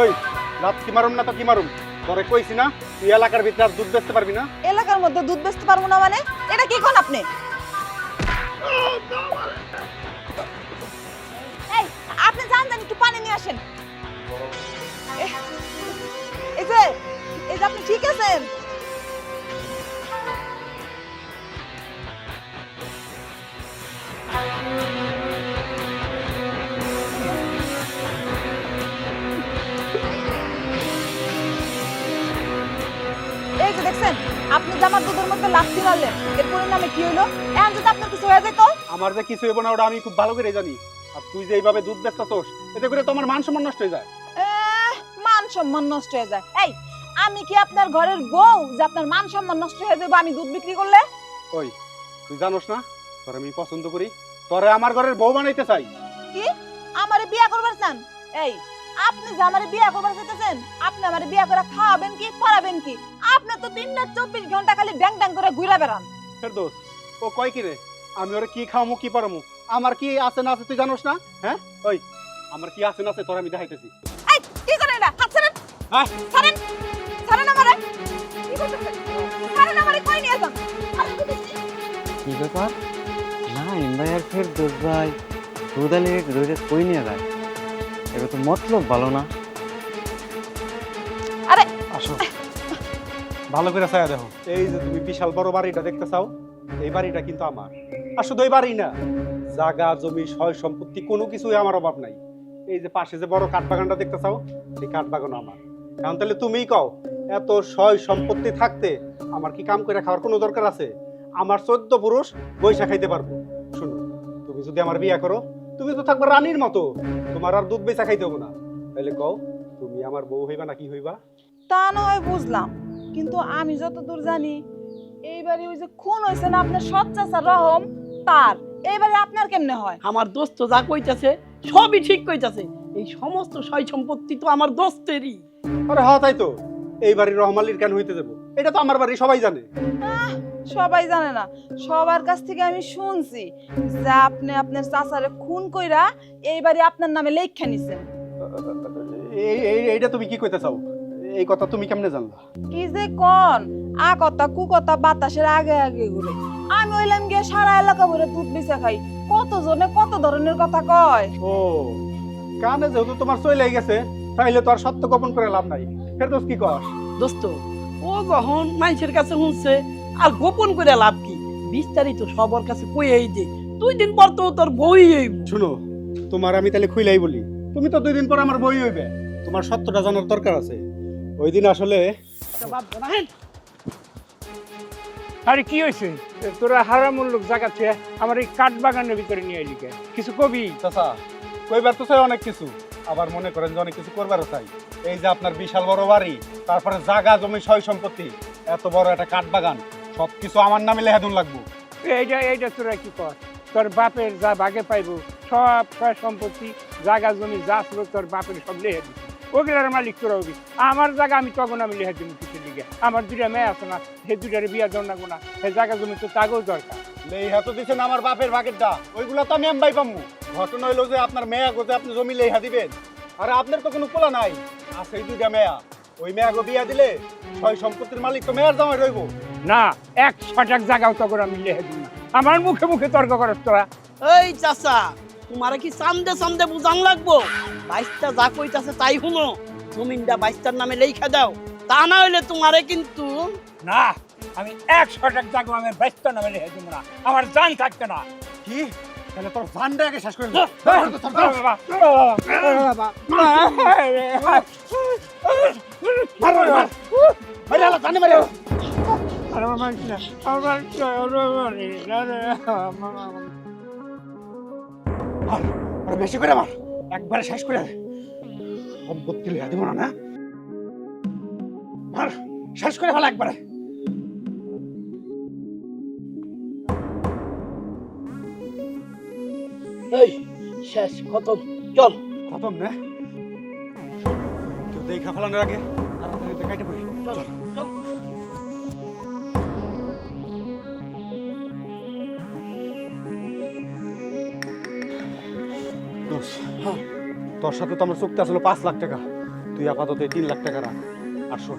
ওই, রাত কি মারুম না তো কি মারুম? তোরে কইছি না, তুই এলাকার ভিতরে আর দুধ বেচতে পারবি না? এলাকার মধ্যে দুধ বেচতে পারব না মানে? এটা কি কোন আপনি? এই, আপনি যান যান, একটু পানি নিয়ে আসেন। এই যে এই যে আপনি ঠিক আছেন? এই আপনি যে আমার দুধের মধ্যে লাথি মারলেন এর পরিণামে কি হইল? এখন যদি আপনার কিছু হয়ে যেত? আমার যে কিছু হইব না ওটা আমি খুব ভালো করে জানি। আর তুই যে এইভাবে দুধ বেচতাছস এতে করে তোমার মান সম্মান নষ্ট হয়ে যায়। মান সম্মান নষ্ট হয়ে যায়। এই আমি কি আপনার ঘরের বউ যে আপনার মান সম্মান নষ্ট হয়ে যাবে আমি দুধ বিক্রি করলে? ওই তুই জানোস না? তোর আমি পছন্দ করি। তোরে আমার ঘরের বউ বানাইতে চাই। কি? আমারে বিয়া করবার চান? এই আপনি যে আমার বিয়া করবার চাইতেছেন আপনি আমার বিয়া করে খাওয়াবেন কি পড়াবেন কি? আপনি তো তিন রাত চব্বিশ ঘণ্টা খালি ড্যাং ড্যাং করে ঘুরে বেড়ান। ফের দোষ ও কয় কি রে? আমি ওরে কি খাওয়ামু কি পারামু আমার কি আছে না আছে তুই জানোস না? হ্যাঁ? ওই আমার কি আছে না আছে তোর আমি দেখাইতেছি। এই কি এটা? হাত ছাড়েন। হ্যাঁ? ছাড়েন। ছাড়েন আমারে। কি করতেছেন? ছাড়েন আমারে কই নিয়ে যান কি ব্যাপার? না ভাই আর ফের দোষ ভাই। দুধালি ধরে কই নিয়ে যায়? এবার তো মতলব ভালো না। আরে। আসো। ভালো করে ছায়া দেখো। এই যে তুমি বিশাল বড় বাড়িটা দেখতে চাও এই বাড়িটা কিন্তু আমার। আর শুধু এই বাড়ি না। জাগা জমি সয় সম্পত্তি কোনো কিছুই আমার অভাব নাই। এই যে পাশে যে বড় কাঠ বাগানটা দেখতে চাও সেই কাঠ বাগান আমার। কারণ তাহলে তুমিই কও এত সয় সম্পত্তি থাকতে আমার কি কাম করে খাওয়ার কোনো দরকার আছে? আমার চোদ্দ পুরুষ বৈশা খাইতে পারব। শুনো তুমি যদি আমার বিয়া করো তুমি তো থাকবে রানীর মতো। তোমার আর দুধ বেচা খাইতে হব না। তাহলে কও তুমি আমার বউ হইবা না কি হইবা? তা না হয় বুঝলাম। কিন্তু আমি যতদূর জানি এইবারে ওই যে খুন হয়েছে না আপনার সৎ চাচা রহম তার। এইবারে আপনার কেমনে হয়? আমার দোস্ত যা কইতাছে সবই ঠিক কইতাছে। এই সমস্ত সয় সম্পত্তি তো আমার দোস্তেরই। আরে হ্যাঁ তাই তো। এই বাড়ির রহমালির কেন হইতে দেবো? এটা তো আমার বাড়ি সবাই জানে। সবাই জানে না। সবার কাছ থেকে আমি শুনছি যে আপনি আপনার চাচারে খুন কইরা এইবারে আপনার নামে লেখা নিছেন। এই এই- এইটা তুমি কি কইতে চাও এই কথা তুমি কেমনে জানলা? কি যে কন? আ কথা কু কথা বাতাসের আগে আগে ঘুরে। আমি হইলাম গিয়ে সারা এলাকা ভরে দুধ বেচা খাই। কত জনে কত ধরনের কথা কয়? ও কানে যেহেতু তোমার চলে গেছে তাইলে তো আর সত্য গোপন করে লাভ নাই। ফের দোষ কি কর দোস্ত ও যখন মানুষের কাছে শুনছে আর গোপন করে লাভ কি? বিস্তারিত সবার কাছে কইয়েই দে দুই দিন পর তো তোর বই হইব। শুনো তোমার আমি তাহলে খুইলাই বলি। তুমি তো দুই দিন পর আমার বই হইবে তোমার সত্যটা জানার দরকার আছে। ওই দিন আসলে আরে কি হয়েছে তোরা হারামুল লোক জায়গা থেকে আমার এই কাঠ বাগানের ভিতরে নিয়ে এলি কে? কিছু কবি? চাচা কইবার তো চাই অনেক কিছু। আবার মনে করেন যে অনেক কিছু করবারও চাই। এই যে আপনার বিশাল বড় বাড়ি তারপরে জাগা জমি সয় সম্পত্তি এত বড় একটা কাঠ বাগান। সব কিছু আমার নামে লেহাদুন লাগবো। এইটা এইটা তোরা কি কর? তোর বাপের যা ভাগে পাইবো সব সয় সম্পত্তি জায়গা জমি যা ছিল তোর বাপের সব লেহে দিবি। ওগুলার মালিক তোরা হবি। আমার জায়গা আমি তখন আমি লেহে দিব কিছু দিকে। আমার দুইটা মেয়ে আছে না সে দুইটারে বিয়া দেওয়া লাগবো না। সে জায়গা জমি তো তাকেও দরকার। লেহা তো দিচ্ছেন আমার বাপের ভাগের দা ওইগুলো তো আমি এমবাই পামু। ঘটনা হইল যে আপনার মেয়া গোতে আপনি জমি লেহা দিবেন। আর আপনার তো কোনো পোলা নাই। আছে দুইটা মেয়া। ওই মেয়া গো বিয়া দিলে সয় সম্পত্তির মালিক তো মেয়ার জামাই রইবো। না এক ছটাক জায়গাও তখন আমি লেহে দিব না আমার মুখে মুখে তর্ক করস তোরা এই চাচা তোমার কি সামদে সামদে বুঝান লাগবো বাইশটা যা কইতাছে তাই শুনো জমিনটা বাইশটার নামে লেখা দাও তা না হইলে তোমারে কিন্তু না আমি এক ছটাক জায়গা আমি ব্যস্ত নামে লেহে দিব না আমার জান থাকবে না কি তাহলে তোর জানটা আগে শেষ করে মারো, মারো। মারো, হালা, জানে মারো। মার, আরও বেশি করে মার। একবারে শেষ করে সম্পত্তি লেখা দিব না না? মার শেষ করে ফেলা একবারে। এই শেষ খতম চল। খতম না। কেউ দেখা ফেলানোর আগে তাড়াতাড়ি দেখাইতে পারি চল। চল। তোর সাথে তো আমার চুক্তি আসলে পাঁচ লাখ টাকা। তুই আপাতত এই তিন লাখ টাকা রাখ। আর শোন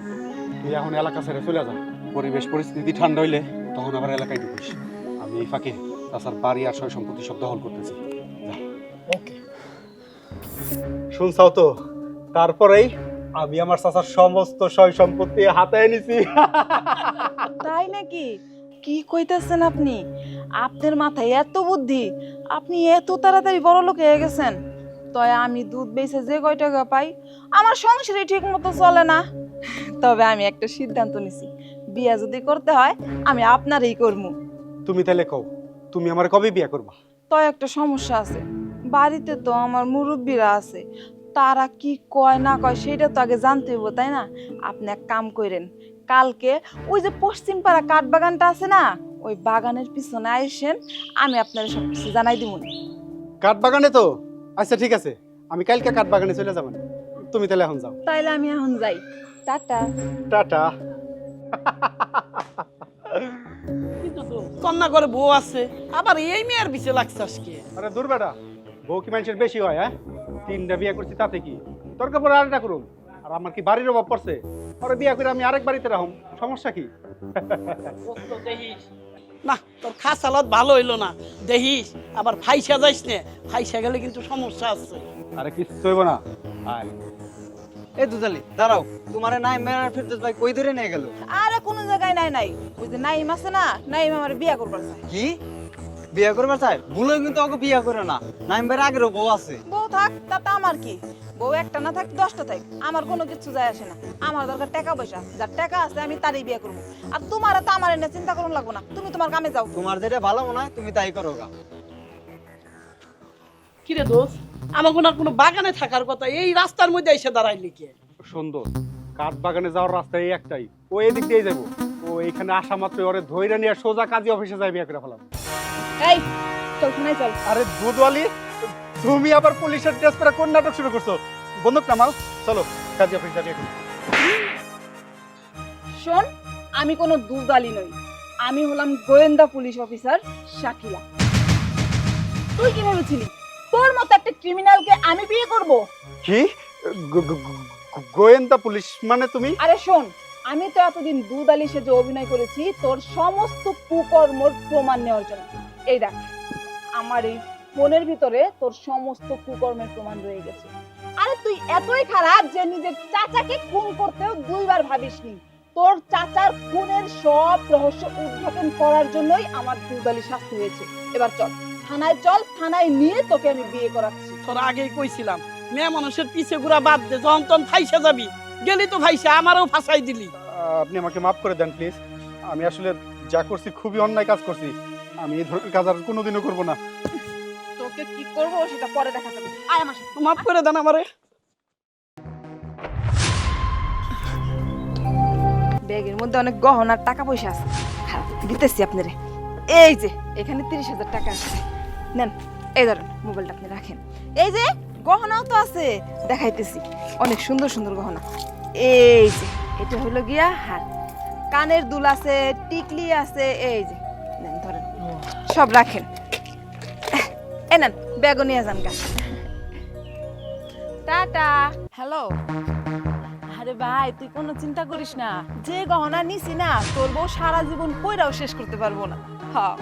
তুই এখন এলাকা ছেড়ে চলে যা। পরিবেশ পরিস্থিতি ঠান্ডা হইলে তখন আবার এলাকায় ঢুকিস। আমি এই ফাঁকে তাছাড়া বাড়ি আর সয় সম্পত্তি সব দখল করতেছি। ওকে। শুনছাও তো তারপরেই আমি আমার চাচার সমস্ত সয় সম্পত্তি হাতায় নিছি। তাই নাকি? কি কইতাছেন আপনি? আপনার মাথায় এত বুদ্ধি আপনি এত তাড়াতাড়ি বড় লোক হয়ে গেছেন। তয় আমি দুধ বেচে যে কয় টাকা পাই আমার সংসারে ঠিক মতো চলে না। তবে আমি একটা সিদ্ধান্ত নিছি বিয়া যদি করতে হয় আমি আপনারই করব তুমি তাহলে কও তুমি আমার কবে বিয়ে করবা? তো একটা সমস্যা আছে বাড়িতে তো আমার মুরব্বীরা আছে তারা কি কয় না কয় সেটা তো আগে জানতে হইব তাই না? আপনি এক কাম করেন কালকে ওই যে পশ্চিম পাড়া কাঠ বাগানটা আছে না ওই বাগানের পিছনে আইসেন আমি আপনার সব কিছু জানাই দিব কাঠ বাগানে তো? আচ্ছা ঠিক আছে। আমি কালকে কাঠ বাগানে চলে যাবেন তুমি তাহলে এখন যাও। তাইলে আমি এখন যাই। টাটা। টাটা। কিন্তু তো কন্যা করে বউ আছে আবার এই মেয়ের পিছে লাগছে আজকে। আরে দূর বেটা বউ কি মানুষের বেশি হয় হ্যাঁ? তিনটা বিয়ে করছি তাতে কি? দরকার পরে আরেকটা করুন। আর আমার কি বাড়ির অভাব পড়ছে? পরে বিয়ে করে আমি আরেক বাড়িতে রাখুন। সমস্যা কি? না তোর খাস হালত ভালো হইল না। দেখিস আবার ফাইসা যাইস নে। ফাইসা গেলে কিন্তু সমস্যা আছে। আরে কিচ্ছু হইব না। আয়। এ দুদালি দাঁড়াও। তোমার নাই মেয়ের ফেরদোস ভাই কই ধরে নিয়ে গেল? আরে কোনো জায়গায় নাই নাই। ওই যে নাইম আছে না নাইম আমার বিয়া করবার চায়। কি? বিয়ে করবার চাই ভুলে কিন্তু ওকে বিয়ে করে না। নাইম ভাইয়ের আগেরও বউ আছে। থাক তাতে আমার কি? বউ একটা না থাক দশটা থাক আমার কোনো কিছু যায় আসে না। আমার দরকার টাকা পয়সা যার টাকা আছে আমি তারই বিয়ে করব। আর তোমার তো আমার এনে চিন্তা করুন লাগবো না তুমি তোমার কামে যাও। তোমার যেটা ভালো মনে হয় তুমি তাই করো গা। কিরে দোষ আমার কোনো কোনো বাগানে থাকার কথা এই রাস্তার মধ্যে এসে দাঁড়াইলি কে? সুন্দর কাঠ বাগানে যাওয়ার রাস্তা এই একটাই ও এদিক দিয়ে যাব। ও এখানে আসা মাত্র ওরে ধৈর্য নিয়ে সোজা কাজী অফিসে যাই বিয়ে করে ফেলাম এই চল শোনাই চল। আরে দুধওয়ালি তুমি আবার পুলিশের ড্রেস পরে কোন নাটক শুরু করছ? বন্দুক নামাও চলো কাজী অফিস যাবি এখন। শোন আমি কোনো দুর্দালি নই। আমি হলাম গোয়েন্দা পুলিশ অফিসার শাকিলা। তুই কি ভেবেছিলি? তোর মতো একটা ক্রিমিনালকে আমি বিয়ে করব? কি? গোয়েন্দা পুলিশ মানে তুমি? আরে শোন আমি তো এতদিন দুদালি সেজে অভিনয় করেছি তোর সমস্ত কুকর্মর প্রমাণ নেওয়ার জন্য। এই দেখ আমার এই ফোনের ভিতরে তোর সমস্ত কুকর্মের প্রমাণ রয়ে গেছে। আরে তুই এতই খারাপ যে নিজের চাচাকে খুন করতেও দুইবার ভাবিসনি। তোর চাচার খুনের সব রহস্য উদ্ঘাটন করার জন্যই আমার দুদালি শাস্তি হয়েছে। এবার চল থানায় চল থানায় নিয়ে তোকে আমি বিয়ে করাচ্ছি। তোর আগেই কইছিলাম মেয়ে মানুষের পিছে ঘুরা বাদ দে যখন তখন ফাইসা যাবি। গেলি তো ফাইসা আমারও ফাঁসাই দিলি। আপনি আমাকে মাফ করে দেন প্লিজ। আমি আসলে যা করছি খুবই অন্যায় কাজ করছি। আমি এই ধরনের কাজ আর কোনোদিনও করব না। তোকে কি করব সেটা পরে দেখা যাবে। আয় আমার সাথে। মাফ করে দেন আমারে। ব্যাগের মধ্যে অনেক গহনার টাকা পয়সা আছে। হ্যাঁ দিতেছি আপনারে। এই যে এখানে তিরিশ হাজার টাকা আছে। নেন এই ধরেন মোবাইলটা আপনি রাখেন। এই যে গহনাও তো আছে। দেখাইতেছি। অনেক সুন্দর সুন্দর গহনা। এই যে এটা হলো গিয়া হার। কানের দুল আছে টিকলি আছে এই যে। নেন ধরেন। সব রাখেন। এ নেন ব্যাগও নিয়ে যান গা। টাটা। হ্যালো। আরে ভাই তুই কোনো চিন্তা করিস না। যে গহনা নিছি না তোর বউ সারা জীবন কইরাও শেষ করতে পারব না। হ্যাঁ।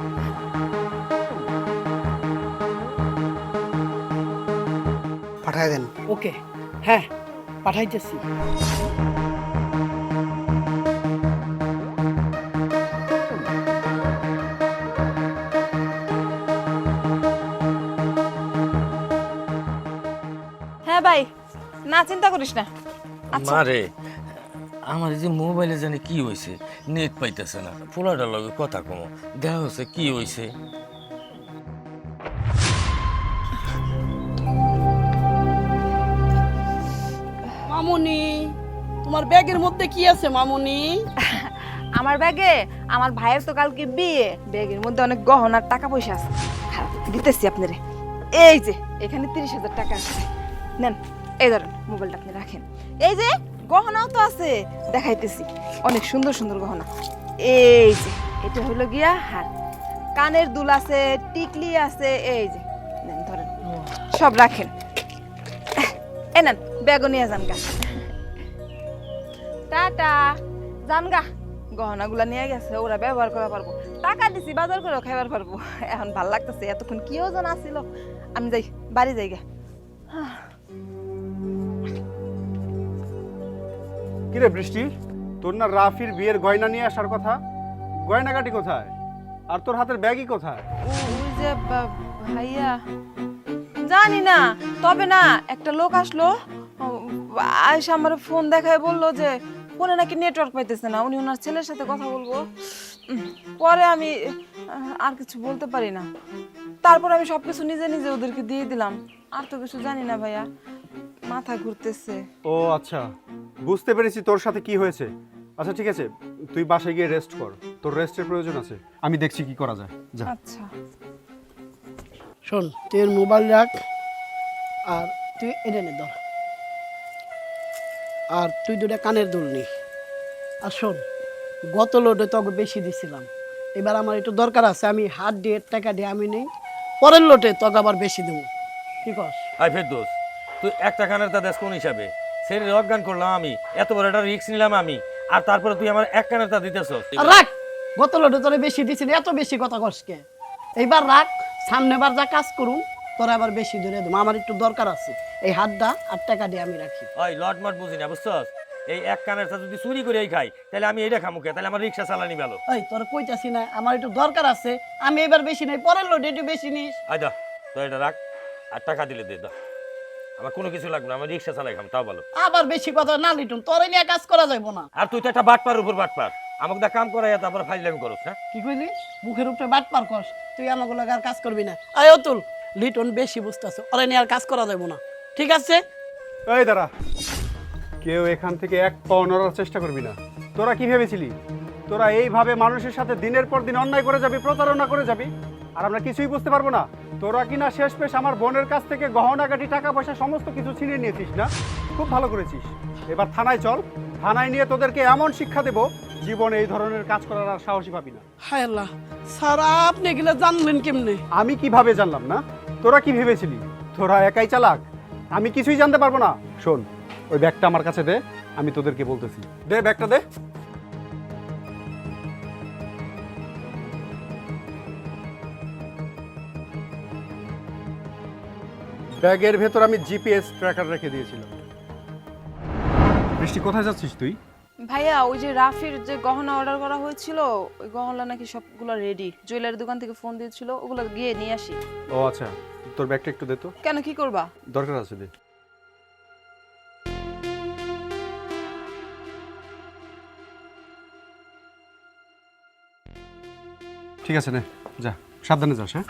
পাঠায় দেন। ওকে। হ্যাঁ পাঠাইতেছি। চিন্তা করিস না। আচ্ছা। মারে আমার এই যে মোবাইলে জানি কি হয়েছে নেট পাইতেছে না। পোলাটার লগে কথা কম দেখা হচ্ছে কি হয়েছে মামুনি তোমার ব্যাগের মধ্যে কি আছে মামুনি? আমার ব্যাগে? আমার ভাইয়ের তো কালকে বিয়ে। ব্যাগের মধ্যে অনেক গহনার টাকা পয়সা আছে। হ্যাঁ দিতেছি আপনারে। এই যে এখানে তিরিশ হাজার টাকা আছে। নেন। এই ধরেন, মোবাইলটা আপনি রাখেন। এই যে, গহনাও তো আছে, দেখাইতেছি। অনেক সুন্দর সুন্দর গহনা। এই যে, এটা হলো গিয়া হার। কানের দুল আছে, টিকলি আছে, এই যে, নেন ধরেন। সব রাখেন। এ নেন, ব্যাগও গা। টাটা। যান গা। গহনাগুলা নিয়ে গেছে, ওরা ব্যবহার করা পারব। টাকা দিছি, বাজার করেও খাইবার পারব। এখন ভালো লাগতেছে, এতক্ষণ কি ওজন আসিল আমি যাই, বাড়ি যাই গে। কিরে বৃষ্টি? তোর না রাফির বিয়ের গয়না নিয়ে আসার কথা? গয়নাগাটি কোথায়? আর তোর হাতের ব্যাগই কোথায়? ওই যে ভাইয়া। জানি না তবে না একটা লোক আসলো। আয়সা আমার ফোন দেখায় বলল যে ফোনে নাকি নেটওয়ার্ক পাইতেছে না উনি ওনার ছেলের সাথে কথা বলব। পরে আমি আর কিছু বলতে পারি না। তারপর আমি সবকিছু নিজে নিজে ওদেরকে দিয়ে দিলাম। আর তো কিছু জানি না ভাইয়া মাথা ঘুরতেছে। ও আচ্ছা। বুঝতে পেরেছি তোর সাথে কি হয়েছে। আচ্ছা ঠিক আছে তুই বাসায় গিয়ে রেস্ট কর। তোর রেস্টের প্রয়োজন আছে। আমি দেখছি কি করা যায়। যা। আচ্ছা। শোন তুই এর মোবাইল রাখ আর তুই এনে নে ধর। আর তুই দুটা কানের দুল নি। আর শোন গত লোডে তোকে বেশি দিছিলাম। এবার আমার একটু দরকার আছে আমি হাত দিয়ে টাকা দিয়ে আমি নেই। পরের লোটে তোকে আবার বেশি দেবো। কি কস? আই ফেরদোস তুই একটা কানের তা দেশ কোন হিসাবে? অজ্ঞান করলাম আমি। এত বড় একটা রিস্ক নিলাম আমি। আর তারপরে তুই আমার এক কানের তা দিতেছ রাখ গত লোডে তোরে বেশি দিছিলি এত বেশি কথা কসকে এইবার রাখ সামনেবার যা কাজ তোরা আবার বেশি ধরে দেবো। আমার একটু দরকার আছে। এই হাতটা আর টাকা দিয়ে আমি রাখি। ওই লট মট বুঝি না বুঝছস? এই এক কানের তা যদি চুরি করেই খাই তাহলে আমি এটা খামুকে তাহলে আমার রিক্সা চালানি ভালো। ওই তোর কইতাছি না আমার একটু দরকার আছে। আমি এবার বেশি নাই পরের লোড একটু বেশি নিস। আয় দা তো এটা রাখ আর টাকা দিলে দে দা। আমার কোনো কিছু লাগবে না আমি রিক্সা চালাই খাম তাও ভালো। আবার বেশি কথা না লিটুন তোর নিয়ে কাজ করা যাইব না। আর তুই তো একটা বাটপার উপর বাটপার। আমাকে দা কাম করাই তারপর ফাইজলামি করস হ্যাঁ? কি কইলি? মুখের উপরে বাট পার কর তুই আমাকে লাগে আর কাজ করবি না। আয় অতুল লিটন বেশি বুঝতেছে ওরে নিয়ে আর কাজ করা যাইব না। ঠিক আছে? এই দাঁড়া। কেউ এখান থেকে এক পাও নড়ার চেষ্টা করবি না। তোরা কি ভেবেছিলি? তোরা এইভাবে মানুষের সাথে দিনের পর দিন অন্যায় করে যাবি প্রতারণা করে যাবি? আর আমরা কিছুই বুঝতে পারব না। তোরা কিনা শেষ পেশ আমার বোনের কাছ থেকে গহনাগাটি টাকা পয়সা সমস্ত কিছু ছিনিয়ে নিয়েছিস না? খুব ভালো করেছিস। এবার থানায় চল। থানায় নিয়ে তোদেরকে এমন শিক্ষা দেব জীবনে এই ধরনের কাজ করার আর সাহসী পাবি না। হায় আল্লাহ স্যার আপনি এগুলো জানলেন কেমনে? আমি কীভাবে জানলাম না? তোরা কি ভেবেছিলি? তোরা একাই চালাক? আমি কিছুই জানতে পারব না। শোন ওই ব্যাগটা আমার কাছে দে আমি তোদেরকে বলতেছি। দে ব্যাগটা দে। ব্যাগের ভেতর আমি জিপিএস ট্র্যাকার রেখে দিয়েছিলাম। বৃষ্টি কোথায় যাচ্ছিস তুই? ভাইয়া ওই যে রাফির যে গহনা অর্ডার করা হয়েছিল ওই গহনা নাকি সবগুলো রেডি জুয়েলারি দোকান থেকে ফোন দিয়েছিল ওগুলো গিয়ে নিয়ে আসি। ও আচ্ছা। তোর ব্যাগটা একটু দে তো। কেন কি করবা? দরকার আছে দে। ঠিক আছে নে যা সাবধানে যাস হ্যাঁ?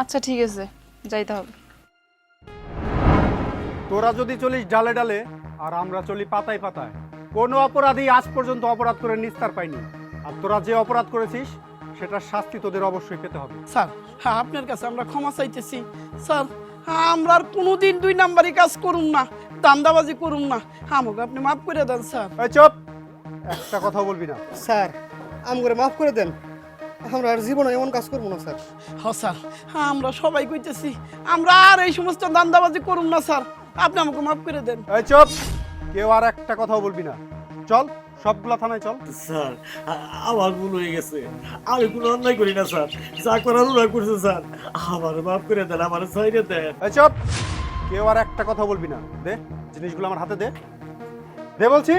আচ্ছা ঠিক আছে। যাইতে হবে। তোরা যদি চলিস ডালে ডালে আর আমরা চলি পাতায় পাতায় কোনো অপরাধী আজ পর্যন্ত অপরাধ করে নিস্তার পাইনি আর তোরা যে অপরাধ করেছিস সেটার শাস্তি তোদের অবশ্যই পেতে হবে। স্যার হ্যাঁ আপনার কাছে আমরা ক্ষমা চাইতেছি। স্যার আমরা আর কোনোদিন দুই নাম্বারই কাজ করুন না দান্দাবাজি করুন না। আমাকে আপনি মাফ করে দেন স্যার। এই চুপ! একটা কথা বলবি না। স্যার আম করে মাফ করে দেন। আমরা আর জীবনে এমন কাজ করব না স্যার। হ স্যার। হ্যাঁ আমরা সবাই কইতেছি আমরা আর এই সমস্ত দান্দাবাজি করুন না স্যার। আপনি আমাকে মাফ করে দেন। এই চুপ। কেউ আর একটা কথাও বলবি না। চল সবগুলা থানায় চল। স্যার আমার ভুল হয়ে গেছে। আমি কোনো অন্যায় করি না স্যার। যা করার ওরা করছে স্যার। আমার মাফ করে দেন আমার সাইডে দেন। এই চুপ। কেউ আর একটা কথা বলবি না। দে জিনিসগুলো আমার হাতে দে। দে বলছি।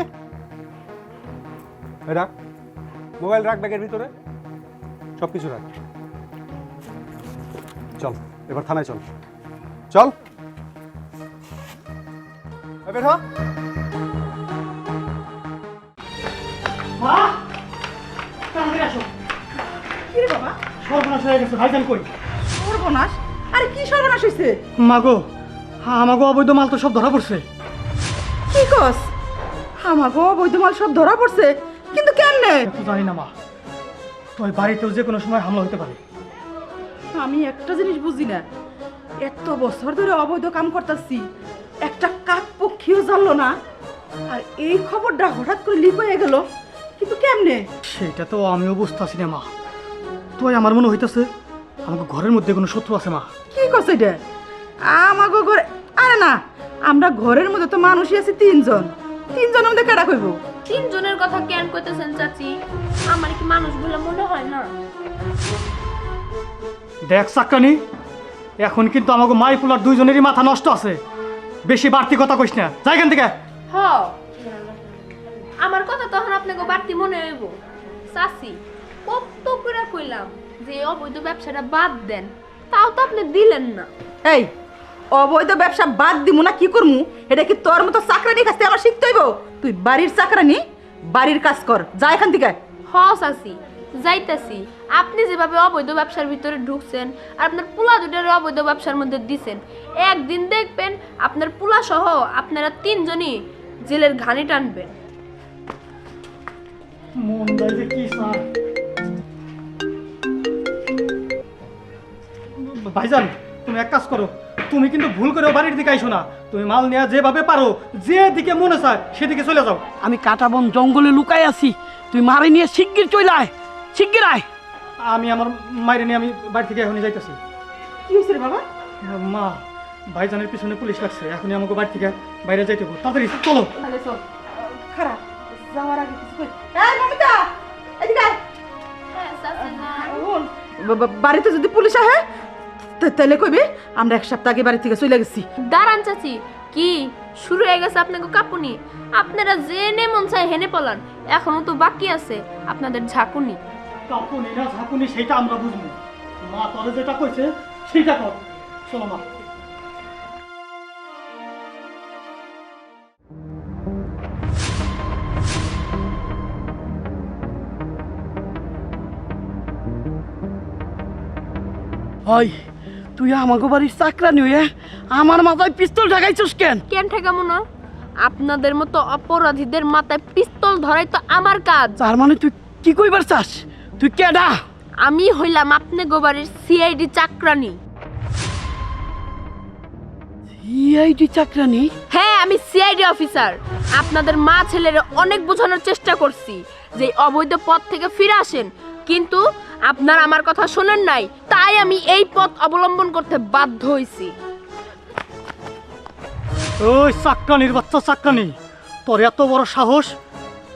এই রাখ। মোবাইল রাখ ব্যাগের ভিতরে। সব কিছু রাখ। চল এবার থানায় চল। চল। বের হ। সর্বনাশ হয়ে গেছে ভাইজান কই? সর্বনাশ? আরে কি সর্বনাশ হইছে? মাগো আমাগো অবৈধ মাল তো সব ধরা পড়ছে। কি কস? আমাগো অবৈধ মাল সব ধরা পড়ছে কিন্তু কেমনে? তো জানি না মা। তো ওই বাড়িতেও যে কোনো সময় হামলা হতে পারে। আমি একটা জিনিস বুঝি না। এত বছর ধরে অবৈধ কাম করতেছি একটা কাক পক্ষীও জানলো না? আর এই খবরটা হঠাৎ করে লিক হয়ে গেল কিন্তু কেমনে? সেটা তো আমিও বুঝতেছি না মা। তোই আমার মনে হইতেছে আমাকে ঘরের মধ্যে কোনো শত্রু আছে মা। কি কস এটা? আমাগো ঘরে আরে না আমরা ঘরের মধ্যে তো মানুষই আছি তিনজন। তিনজনের মধ্যে কেডা কইব? তিনজনের কথা কেন কইতেছেন চাচি? আমার কি মানুষগুলো মনে হয় না? দেখ চাক্কানি এখন কিন্তু আমাকে মাই ফুলার দুইজনেরই মাথা নষ্ট আছে। বেশি বাড়তি কথা কইস না। যাই এখান থেকে। হ আমার কথা তখন আপনাকে বাড়তি মনে হইব। চাচি কত করে কইলাম যে অবৈধ ব্যবসাটা বাদ দেন। তাও তো আপনি দিলেন না। এই অবৈধ ব্যবসা বাদ দিমু না কি করমু? এটা কি তোর মতো চাকরানি কাছ থেকে আমার শিখতে হইব? তুই বাড়ির চাকরানি? বাড়ির কাজ কর। যা এখান থেকে। হ চাচি যাইতাছি। আপনি যেভাবে অবৈধ ব্যবসার ভিতরে ঢুকছেন আর আপনার পুলা দুটার অবৈধ ব্যবসার মধ্যে দিছেন একদিন দেখবেন আপনার পুলা সহ আপনারা তিনজনই জেলের ঘানি টানবেন মন কি ভাইজান তুমি এক কাজ করো। তুমি কিন্তু ভুল করেও বাড়ির দিকে আইসো না। তুমি মাল নেওয়া যেভাবে পারো যে দিকে মনে চায় সেদিকে চলে যাও। আমি কাটাবন জঙ্গলে লুকাই আছি। তুই মারে নিয়ে শিগগির চলে আয়। শিগগির আয়। আমি আমার মায়ের নিয়ে আমি বাড়ি থেকে এখনই যাইতেছি। কি হয়েছে রে বাবা? মা ভাইজানের পিছনে পুলিশ লাগছে এখনই আমাকে বাড়ি থেকে বাইরে যাইতে হবে। তাড়াতাড়ি চলো। তাহলে চল। খারাপ যাওয়ার আগে কিছু কই। এই মমিতা! এদিকে। হ্যাঁ বাড়িতে যদি পুলিশ আহে তাহলে কইবে আমরা এক সপ্তাহ আগে বাড়ি থেকে চলে গেছি। দাঁড়ান চাচি। কি? শুরু হয়ে গেছে আপনাকে কাপুনি? আপনারা জেনে মন চায় হেনে পলান। এখনও তো বাকি আছে আপনাদের ঝাঁকুনি। কাপুনি না ঝাঁকুনি সেটা আমরা বুঝব। মা তোরে যেটা কইছে সেটা কর। চলো মা। হয় তুই আমাকে বাড়ির চাকরানি হয়ে আমার মাথায় পিস্তল ঢাকাইছিস কেন? কেন ঠেকামো না? আপনাদের মতো অপরাধীদের মাথায় পিস্তল ধরাই তো আমার কাজ। তার মানে তুই কি কইবার চাস? তুই কেডা? আমি হইলাম আপনি গোবারের সিআইডি চাকরানি। সিআইডি চাকরানি? হ্যাঁ আমি সিআইডি অফিসার। আপনাদের মা ছেলের অনেক বোঝানোর চেষ্টা করছি যে অবৈধ পথ থেকে ফিরে আসেন। কিন্তু আপনার আমার কথা শোনেন নাই তাই আমি এই পথ অবলম্বন করতে বাধ্য হইছি। ওই চাক্কানির বাচ্চা চাক্কানি তোর এত বড় সাহস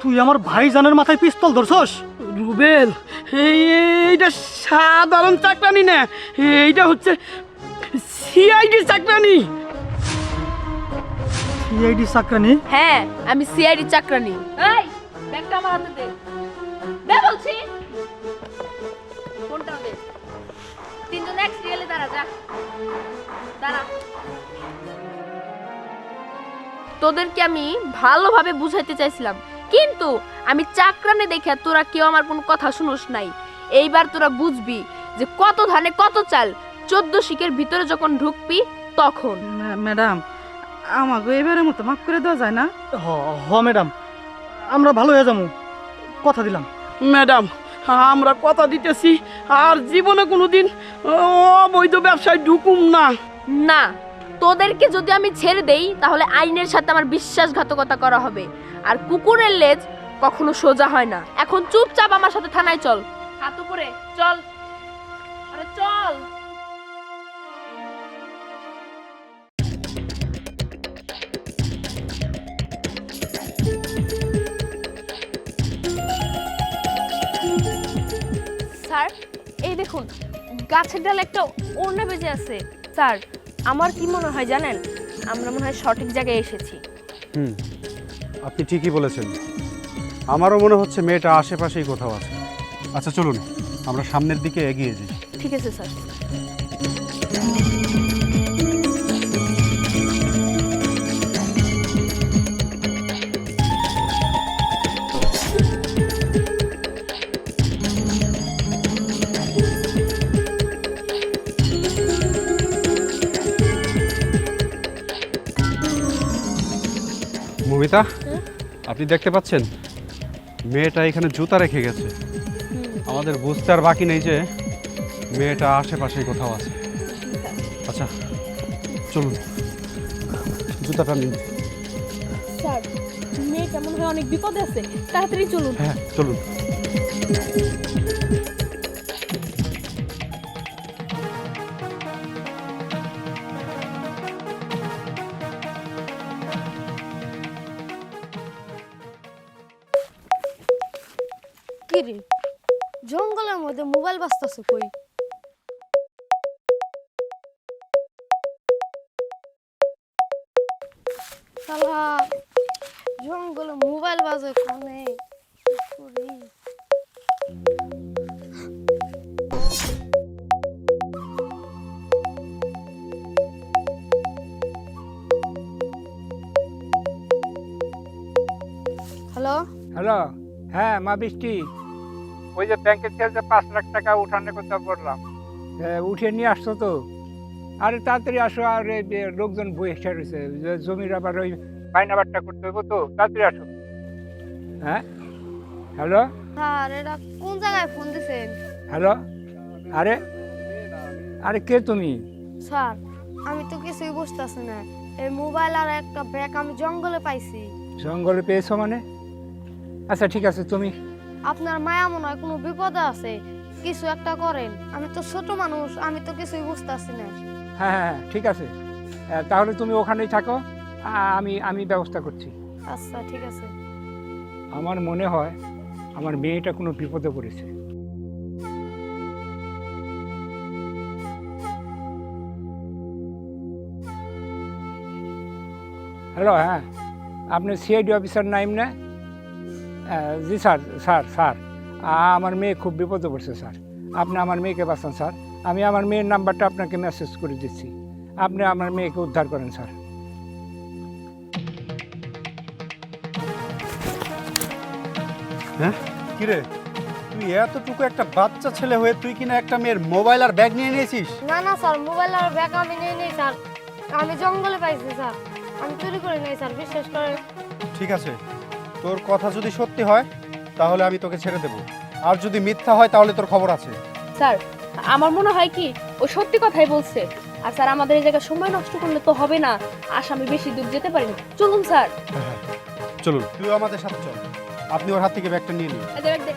তুই আমার ভাইজানের মাথায় পিস্তল ধরছস? রুবেল এই এইটা সাধারণ চাকরানি না এইটা হচ্ছে সিআইডি চাকরানি। সিআইডি চাক্কানি হ্যাঁ আমি সিআইডি চাকরানি। এই ব্যাগটা আমার হাতে দে। দে বলছি। দে তিনজন এক সিরিয়ালে দাঁড়া যা। দাঁড়া। তোদেরকে আমি ভালোভাবে বুঝাইতে চাইছিলাম। কিন্তু আমি চাকরানে দেখে তোরা কেউ আমার কোনো কথা শুনোস নাই। এইবার তোরা বুঝবি যে কত ধানে কত চাল চোদ্দ শিকের ভিতরে যখন ঢুকবি তখন। ম্যাডাম আমাকে এবারের মতো মাফ করে দেওয়া যায় না? হ হ ম্যাডাম। আমরা ভালো হয়ে যাব। কথা দিলাম। ম্যাডাম আমরা কথা দিতেছি, আর জীবনে কোনোদিন অবৈধ ব্যবসায় ঢুকুম না। না, তোদেরকে যদি আমি ছেড়ে দেই, তাহলে আইনের সাথে আমার বিশ্বাসঘাতকতা করা হবে। আর কুকুরের লেজ কখনো সোজা হয় না। এখন চুপচাপ আমার সাথে থানায় চল। হাত উপরে, চল। আরে চল। দেখুন গাছের ডালে একটা ওড়না বেজে আছে। স্যার আমার কি মনে হয় জানেন? আমরা মনে হয় সঠিক জায়গায় এসেছি। হুম আপনি ঠিকই বলেছেন। আমারও মনে হচ্ছে মেয়েটা আশেপাশেই কোথাও আছে। আচ্ছা চলুন আমরা সামনের দিকে এগিয়ে যাই। ঠিক আছে স্যার। মমিতা আপনি দেখতে পাচ্ছেন? মেয়েটা এখানে জুতা রেখে গেছে। আমাদের বুঝতে আর বাকি নেই যে মেয়েটা আশেপাশে কোথাও আছে। আচ্ছা চলুন। জুতাটা নিন। স্যার মেয়েটা মনে হয়? অনেক বিপদে আছে। তাড়াতাড়ি চলুন। হ্যাঁ চলুন। বাজতেছে কই? শালা জঙ্গলে মোবাইল বাজে কোনে। করি? হ্যালো? হ্যালো। হ্যাঁ মা বৃষ্টি। ওই যে ব্যাংকের থেকে যে পাঁচ লাখ টাকা উঠানোর কথা বললাম। হ্যাঁ, উঠিয়ে নিয়ে আসছো তো? আরে তাড়াতাড়ি আসো আর লোকজন বসে রয়েছে যে জমির আবার ওই বাইনাবারটা করতে হবে তো তাড়াতাড়ি আসো। হ্যাঁ? হ্যালো? এটা কোন জায়গায় ফোন দিছেন? হ্যালো? আরে? আরে কে তুমি? স্যার আমি তো কিছুই বুঝতেছি না। এই মোবাইল আর একটা ব্যাগ আমি জঙ্গলে পাইছি। জঙ্গলে পেয়েছ মানে? আচ্ছা ঠিক আছে তুমি আপনার মায়া মনে হয় কোনো বিপদে আছে? কিছু একটা করেন। আমি তো ছোট মানুষ আমি তো কিছুই বুঝতেছি না। হ্যাঁ হ্যাঁ হ্যাঁ, ঠিক আছে। তাহলে তুমি ওখানেই থাকো। আমি আমি ব্যবস্থা করছি। আচ্ছা ঠিক আছে। আমার মনে হয় আমার মেয়েটা কোনো বিপদে পড়েছে। হ্যালো হ্যাঁ। আপনি সিআইডি অফিসার নাইম না? জি স্যার স্যার স্যার। আমার মেয়ে খুব বিপদে পড়ছে স্যার। আপনি আমার মেয়েকে বাঁচান স্যার। আমি আমার মেয়ের নাম্বারটা আপনাকে মেসেজ করে দিচ্ছি। আপনি আমার মেয়েকে উদ্ধার করেন স্যার। কিরে? তুই এতটুকু একটা বাচ্চা ছেলে হয়ে তুই কিনা একটা মেয়ের মোবাইল আর ব্যাগ নিয়ে নিয়েছিস? না না স্যার মোবাইল আর ব্যাগ আমি নিয়ে নেই স্যার। আমি জঙ্গলে পাইছি স্যার। আমি চুরি করে নেই স্যার বিশ্বাস করেন। ঠিক আছে। তোর কথা যদি সত্যি হয় তাহলে আমি তোকে ছেড়ে দেব। আর যদি মিথ্যা হয় তাহলে তোর খবর আছে। স্যার আমার মনে হয় কি ও সত্যি কথাই বলছে। আর স্যার আমাদের এই জায়গায় সময় নষ্ট করলে তো হবে না। আসামি বেশি দূর যেতে পারি না চলুন স্যার। চলুন তুই আমাদের সাথে চল। আপনি ওর হাত থেকে ব্যাগটা নিয়ে নিন। এই যে ব্যাগ দে।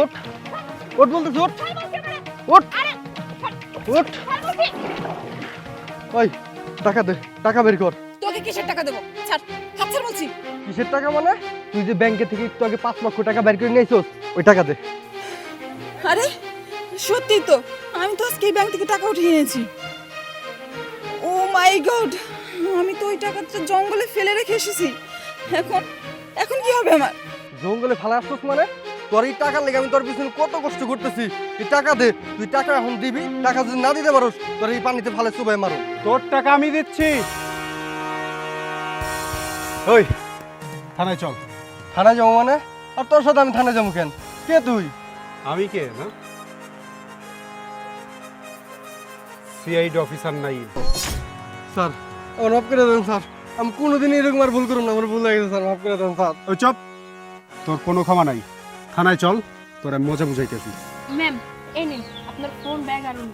ওঠ। ওঠ বলতেছি ওঠ। ওঠ। ওঠ। ওই টাকা দে টাকা বের কর। তোকে কিসের টাকা দেবো? ছাড় ছাড় বলছি। কিসের টাকা মানে? তুই যে ব্যাংকে থেকে একটু আগে পাঁচ লক্ষ টাকা বের করে নিয়েছিস ওই টাকা দে। আরে সত্যি তো আমি তো আজকে ব্যাংক থেকে টাকা উঠিয়ে এনেছি। ও মাই গড আমি তো ওই টাকাটা জঙ্গলে ফেলে রেখে এসেছি। এখন এখন কি হবে আমার? জঙ্গলে ফালা আসছিস মানে? তোর এই টাকার লেগে আমি তোর পিছনে কত কষ্ট করতেছি। তুই টাকা দে তুই টাকা এখন দিবি টাকা যদি না দিতে পারোস তোর এই পানিতে ফালে চুবাই মারো। তোর টাকা আমি দিচ্ছি। ওই থানায় চল। থানায় যাব মানে? আর তোর সাথে আমি থানায় যাব কেন? কে তুই? আমি কে না? সিআইডি অফিসার নাই। স্যার আমার মাফ করে দেন স্যার। আমি কোনোদিন এরকম আর ভুল করুন না আমার ভুল গেছে স্যার। মাফ করে দেন স্যার। ওই চপ। তোর কোনো ক্ষমা নাই। থানায় চল তোর মজা বুঝাইতেছি। ম্যাম এই নিন আপনার ফোন ব্যাগ আনুন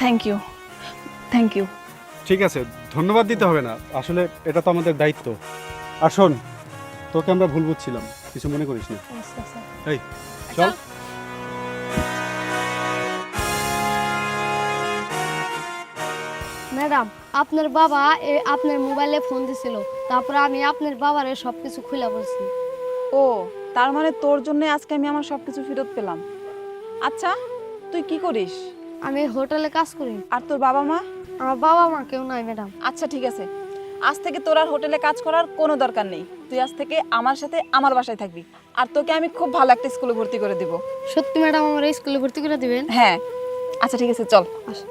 থ্যাংক ইউ থ্যাংক ইউ ঠিক আছে ধন্যবাদ দিতে হবে না আসলে এটা তো আমাদের দায়িত্ব। আর শোন তোকে আমরা ভুল বুঝছিলাম কিছু মনে করিস না। এই চল। ম্যাডাম আপনার বাবা এ আপনার মোবাইলে ফোন দিছিল তারপরে আমি আপনার বাবারে সব কিছু খুলে বলছি। ও তার মানে তোর জন্য আজকে আমি আমার সবকিছু ফেরত পেলাম। আচ্ছা তুই কি করিস? আমি হোটেলে কাজ করি। আর তোর বাবা মা? আমার বাবা মা কেউ নাই ম্যাডাম। আচ্ছা ঠিক আছে। আজ থেকে তোর আর হোটেলে কাজ করার কোনো দরকার নেই। তুই আজ থেকে আমার সাথে আমার বাসায় থাকবি। আর তোকে আমি খুব ভালো একটা স্কুলে ভর্তি করে দিব। সত্যি ম্যাডাম আমার স্কুলে ভর্তি করে দিবেন? হ্যাঁ। আচ্ছা ঠিক আছে চল। আসো